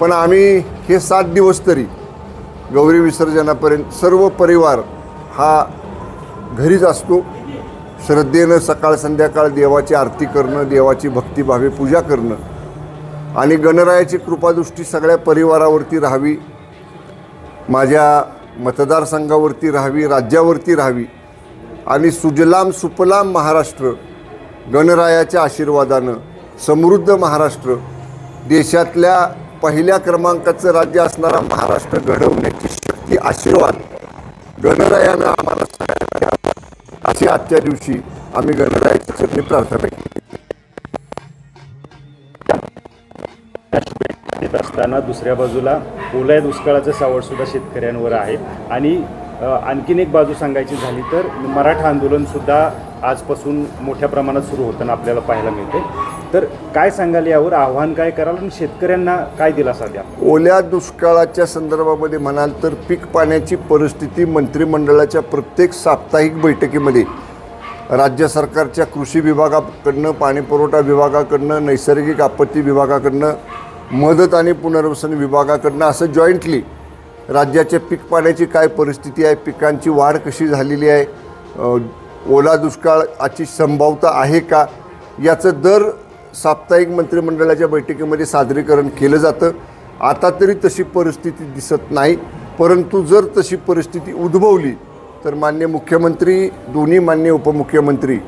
पण आम्ही हे सात दिवस तरी गौरी विसर्जनापर्यंत सर्व परिवार हा घरीच असतो. श्रद्धेनं सकाळ संध्याकाळ देवाची आरती करणं देवाची भक्तिभावे पूजा करणं आणि गणरायाची कृपादृष्टी सगळ्या परिवारावरती राहावी माझ्या मतदारसंघावरती राहावी राज्यावरती राहावी आणि सुजलाम सुपलाम महाराष्ट्र गणरायाच्या आशीर्वादानं समृद्ध महाराष्ट्र देशातल्या पहिल्या क्रमांकाचं राज्य असणारा महाराष्ट्र घडवण्याची शक्ती आशीर्वाद गणरायानं आम्हाला सगळ्यांना द्यावा. अशी आजच्या दिवशी आम्ही गणरायाची चरणी प्रार्थना केली. असताना दुसऱ्या बाजूला ओल्या दुष्काळाचं सावडसुद्धा शेतकऱ्यांवर आहे. आणि आणखीन एक बाजू सांगायची झाली तर मराठा आंदोलनसुद्धा आजपासून मोठ्या प्रमाणात सुरू होताना आपल्याला पाहायला मिळते. तर काय सांगाल यावर आव्हान काय कराल आणि शेतकऱ्यांना काय दिलासा द्या? ओल्या दुष्काळाच्या संदर्भामध्ये म्हणाल तर पीक पाण्याची परिस्थिती मंत्रिमंडळाच्या प्रत्येक साप्ताहिक बैठकीमध्ये राज्य सरकारच्या कृषी विभागाकडनं पाणीपुरवठा विभागाकडनं नैसर्गिक आपत्ती विभागाकडनं मदत आणि पुनर्वसन विभागाकडनं असं जॉईंटली राज्याच्या पीक पाण्याची काय परिस्थिती आहे पिकांची वाढ कशी झालेली आहे ओला ओला दुष्काळाची संभावता आहे का याचं दर साप्ताहिक मंत्रिमंडळाच्या बैठकीमध्ये सादरीकरण केलं जातं. आता तरी तशी परिस्थिती दिसत नाही. परंतु जर तशी परिस्थिती उद्भवली तर मान्य मुख्यमंत्री दोन्ही मान्य उपमुख्यमंत्री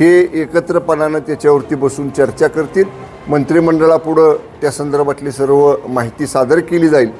हे एकत्रपणानं त्याच्यावरती बसून चर्चा करतील. मंत्रिमंडळापुढं त्या संदर्भातली सर्व माहिती सादर केली जाईल.